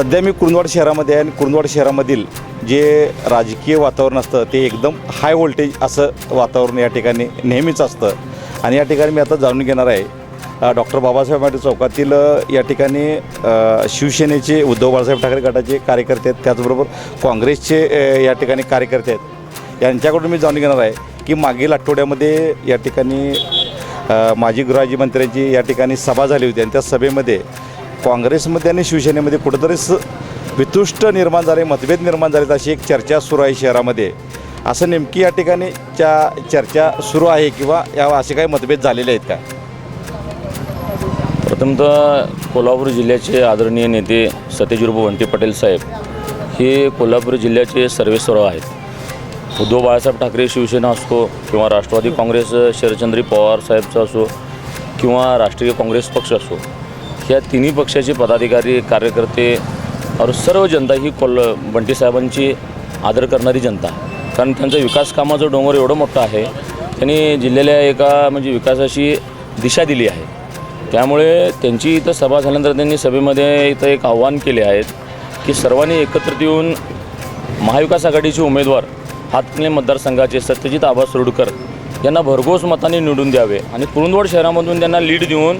सध्या मी कुरुंदवाड शहरामध्ये आहे आणि कुरुंदवाड शहरामधील जे राजकीय वातावरण असतं ते एकदम हाय व्होल्टेज असं वातावरण या ठिकाणी नेहमीच असतं. आणि या ठिकाणी मी आता जाणून घेणार आहे डॉक्टर बाबासाहेब आंबेडकर चौकातील या ठिकाणी शिवसेनेचे उद्धव बाळासाहेब ठाकरे गटाचे कार्यकर्ते आहेत. त्याचबरोबर काँग्रेसचे या ठिकाणी कार्यकर्ते आहेत. यांच्याकडून मी जाणून घेणार आहे की मागील आठवड्यामध्ये या ठिकाणी माजी गृहराज्यमंत्र्यांची या ठिकाणी सभा झाली होती आणि त्या सभेमध्ये काँग्रेसमध्ये आणि शिवसेनेमध्ये कुठंतरीच स वितुष्ट निर्माण झाले मतभेद निर्माण झालेत अशी एक चर्चा सुरू आहे शहरामध्ये. असं नेमकी या ठिकाणी च्या चर्चा सुरू आहे किंवा या असे काही मतभेद झालेले आहेत का? प्रथमतः कोल्हापूर जिल्ह्याचे आदरणीय नेते सत्यजिरूप वंटी पटेल साहेब हे कोल्हापूर जिल्ह्याचे सर्वेसर्वा आहेत. उद्धव बाळासाहेब ठाकरे शिवसेना असो किंवा राष्ट्रवादी काँग्रेस शरदचंद्री पवार साहेबचा असो किंवा राष्ट्रीय काँग्रेस पक्ष असो या तिन्ही पक्षाचे पदाधिकारी कार्यकर्ते और सर्व जनता ही कोल बंटीसाहेबांची आदर करणारी जनता. कारण त्यांचं विकास कामाचं डोंगर एवढं मोठं आहे त्यांनी जिल्ह्याला एका म्हणजे विकासाची दिशा दिली आहे. त्यामुळे त्यांची इथं सभा झाल्यानंतर त्यांनी सभेमध्ये इथं एक आव्हान केले आहेत की सर्वांनी एकत्रित येऊन महाविकास आघाडीचे उमेदवार हातकणे मतदारसंघाचे सत्यजित आबा सुरडकर यांना भरघोस मताने निवडून द्यावे आणि कुरुंदवड शहरामधून त्यांना लीड देऊन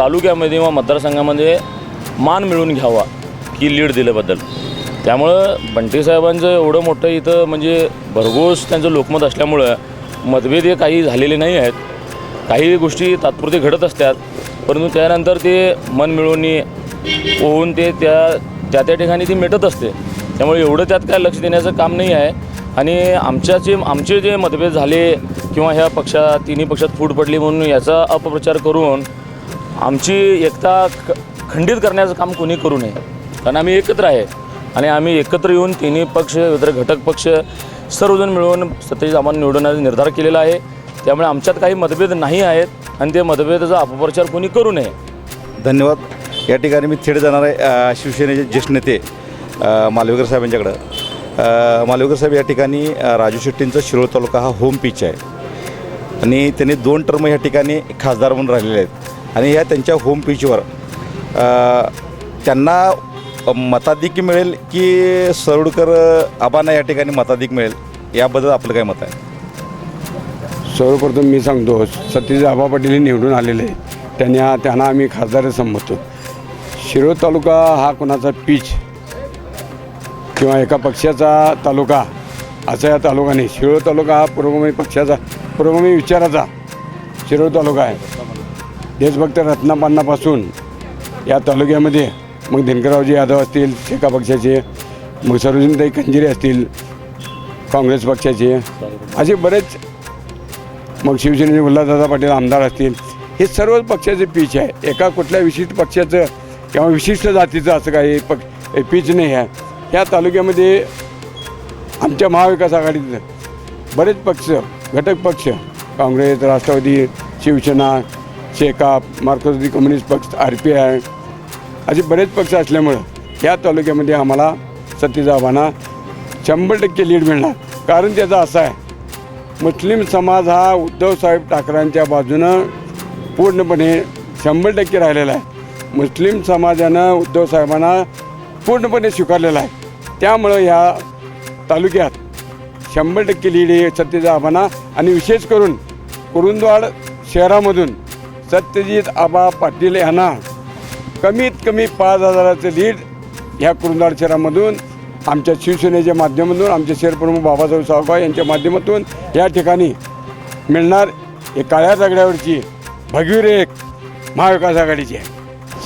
तालुक्यामध्ये व मतदारसंघामध्ये मान मिळवून घ्यावा ही लीड दिल्याबद्दल. त्यामुळं बंटी साहेबांचं एवढं मोठं इथं म्हणजे भरघोस त्यांचं लोकमत असल्यामुळं मतभेद हे काही झालेले नाही आहेत. काही गोष्टी तात्पुरते घडत असतात परंतु त्यानंतर ते मन मिळवणी होऊन ते त्या त्या त्या ठिकाणी ती मिटत असते. त्यामुळे एवढं त्यात काय लक्ष देण्याचं काम नाही आहे. आणि आमच्याचे आमचे जे मतभेद झाले किंवा ह्या पक्षात तिन्ही पक्षात फूट पडली म्हणून याचा अपप्रचार करून आमची एकता ख खंडित करण्याचं काम कोणी करू नये कारण आम्ही एकत्र आहे. आणि आम्ही एकत्र येऊन तिन्ही पक्ष इतर घटक पक्ष सर्वजण मिळून सत्यजित आम्हाला निवडण्याचा निर्धार केलेला आहे. त्यामुळे आमच्यात काही मतभेद नाही आहेत आणि ते मतभेदाचा अपप्रचार कोणी करू नये. धन्यवाद. या ठिकाणी मी थेट जाणार आहे शिवसेनेचे ज्येष्ठ नेते मालवेकर साहेब यांच्याकडं मालवेकर साहेब या ठिकाणी राजू शेट्टींचा शिरोळ तालुका हा होम पिच आहे. आणि त्यांनी दोन टर्म या ठिकाणी खासदार म्हणून राहिलेले आहेत. आणि या त्यांच्या होम पिचवर त्यांना मताधिक मिळेल की सरोडकर आबांना या ठिकाणी मताधिक मिळेल? याबद्दल आपलं काय मत आहे? सर्वप्रथम मी सांगतो सतीश आबा पाटील हे निवडून आलेले त्यांना त्यांना आम्ही खासदार संबोधतो. शिरोळ तालुका हा कोणाचा पीच किंवा एका पक्षाचा तालुका असा या तालुका नाही. शिरोळ तालुका हा पुरोगामी पक्षाचा पुरोगामी विचाराचा शिरोळ तालुका आहे. देशभक्त रत्नापान्नापासून या तालुक्यामध्ये मग दिनकररावजी यादव असतील शेका पक्षाचे मग सरोजिनीताई कंजिरे असतील काँग्रेस पक्षाचे असे बरेच मग शिवसेनेचे उल्हासदादा पाटील आमदार असतील. हे सर्व पक्षाचे पीच आहे. एका कुठल्या विशिष्ट पक्षाचं किंवा विशिष्ट जातीचं असं काही पक्ष पीच नाही आहे. ह्या तालुक्यामध्ये आमच्या महाविकास आघाडीचं बरेच पक्ष घटक पक्ष काँग्रेस राष्ट्रवादी शिवसेना शेकाप मार्क्सवादी कम्युनिस्ट पक्ष आर पी आय. असे बरेच पक्ष असल्यामुळं ह्या तालुक्यामध्ये आम्हाला सत्तेचा आव्हाना शंभर टक्के लीड मिळणार. कारण त्याचा असं आहे मुस्लिम समाज हा उद्धवसाहेब ठाकरेंच्या बाजूनं पूर्णपणे शंभर टक्के राहिलेला आहे. मुस्लिम समाजानं उद्धव साहेबांना पूर्णपणे स्वीकारलेला आहे. त्यामुळं ह्या तालुक्यात शंभर टक्के लीड हे सत्यजित आणि विशेष करून कुरुंदवाड शहरामधून सत्यजित आबा पाटील यांना कमीत कमी पाच हजाराचं लीड ह्या कुरुंदाड शहरामधून आमच्या शिवसेनेच्या माध्यमातून आमचे शहरप्रमुख बाबासाहेब सावकार यांच्या माध्यमातून या ठिकाणी मिळणार हे काळ्या दगड्यावरची भगवी रेख महाविकास आघाडीची आहे.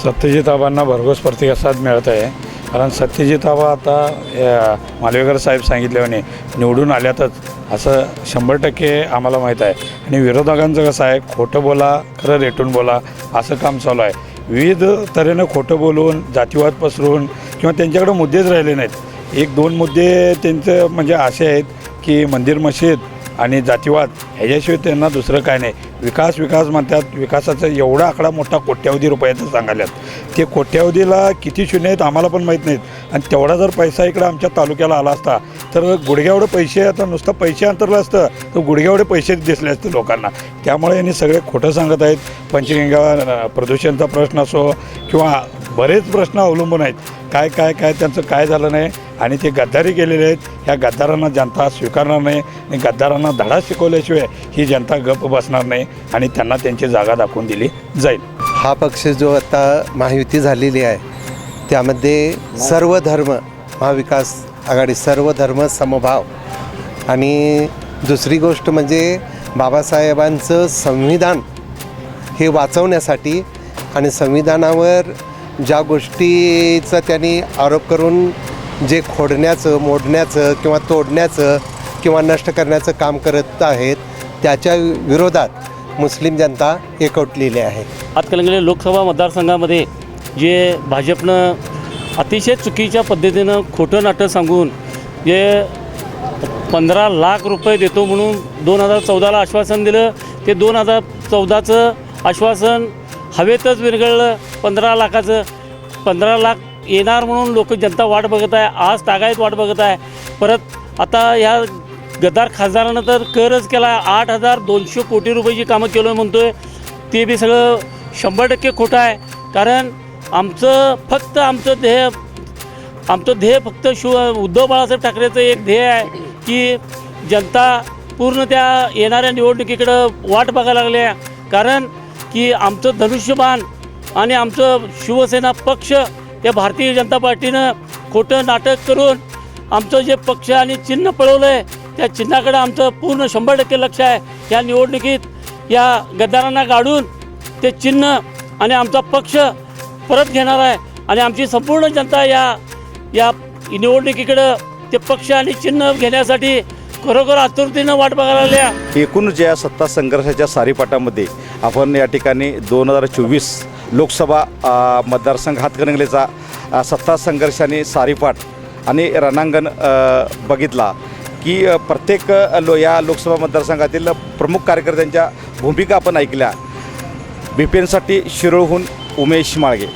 सत्यजित आबांना भरघोस प्रतिसाद मिळत आहे. कारण सत्यजित आबा आता या मालवेकर साहेब सांगितल्याने निवडून आल्यातच असं शंभर टक्के आम्हाला माहीत आहे. आणि विरोधकांचं कसं आहे खोटं बोला खरं रेटून बोला असं काम चालू आहे. विविध तऱ्हेनं खोटं बोलून जातीवाद पसरून किंवा त्यांच्याकडे मुद्देच राहिले नाहीत. एक दोन मुद्दे त्यांचं म्हणजे असे आहेत की मंदिर मशीद आणि जातीवाद ह्याच्याशिवाय त्यांना दुसरं काय नाही. विकास विकास म्हणतात विकासाचा एवढा आकडा मोठा कोट्यावधी रुपयाचा सांगाल्यात ते कोट्यावधीला किती शून्य आहेत आम्हाला पण माहीत नाहीत. आणि तेवढा जर पैसा इकडं आमच्या तालुक्याला आला असता तर गुडघ्यावडे पैसे आता नुसतं पैसे अंतरलं असतं तर गुडघ्यावढे पैसे दिसले असते लोकांना. त्यामुळे यांनी सगळे खोटं सांगत आहेत. पंचगंगा प्रदूषणचा प्रश्न असो किंवा बरेच प्रश्न अवलंबून आहेत. काय काय काय त्यांचं काय झालं नाही? आणि ते गद्दारी केलेले आहेत ह्या गद्दारांना जनता स्वीकारणार नाही आणि गद्दारांना धडा शिकवल्याशिवाय ही जनता गप्प बसणार नाही आणि त्यांना त्यांची जागा दाखवून दिली जाईल. हा पक्ष जो आता महायुती झालेली आहे त्यामध्ये सर्व धर्म महाविकास आघाडी सर्व धर्म समभाव. आणि दुसरी गोष्ट म्हणजे बाबासाहेबांचं संविधान हे वाचवण्यासाठी आणि संविधानावर ज्या गोष्टीचा त्यांनी आरोप करून जे खोडण्याचं मोडण्याचं किंवा तोडण्याचं किंवा नष्ट करण्याचं काम करत आहेत त्याच्या विरोधात मुस्लिम जनता एकवटलेली आहे. हातकलंगले लोकसभा मतदारसंघामध्ये जे भाजपनं अतिशय चुकीच्या पद्धतीनं खोटं नाटं सांगून जे पंधरा लाख रुपये देतो म्हणून दोन हजार चौदाला आश्वासन दिलं ते दोन हजार चौदाचं आश्वासन हवेतच विरघळलं पंधरा लाखाचं पंधरा लाख येणार म्हणून लोक जनता वाट बघत आहे आज तागायत वाट बघत आहे. परत आता ह्या गद्दार खासदारानं तर करच केला आठ हजार दोनशे कोटी रुपयाची कामं केलं म्हणतो आहे ते बी सगळं शंभर टक्के खोटं आहे. कारण आमचं फक्त आमचं ध्येय आमचं ध्येय फक्त शिव उद्धव बाळासाहेब ठाकरेचं एक ध्येय आहे की जनता पूर्ण त्या येणाऱ्या निवडणुकीकडं वाट बघायला लागल्या कारण की आमचं धनुष्यबाण आणि आमचं शिवसेना पक्ष या भारतीय जनता पार्टीनं खोटं नाटक करून आमचं जे पक्ष आणि चिन्ह पळवलं आहे त्या चिन्हाकडं आमचं पूर्ण शंभर टक्के लक्ष आहे. या निवडणुकीत या गद्दारांना गाडून ते चिन्ह आणि आमचा पक्ष परत घेणार आहे. आणि आमची संपूर्ण जनता या या निवडणुकीकडं ते पक्ष आणि चिन्ह घेण्यासाठी खरोखर आतुरतेनं वाट बघायला लागल्या. एकूण ज्या सत्ता संघर्षाच्या सारीपाटामध्ये आपण या ठिकाणी दोन हजार चोवीस लोकसभा मतदारसंघ हातकणंगलेचा सत्ता संघर्षाने सारीपाठ सारीपाट आणि रणांगण बघितला की प्रत्येक लो या लोकसभा मतदारसंघातील प्रमुख कार्यकर्त्यांच्या भूमिका आपण ऐकल्या. बी शिरोळहून उमेश माळगे.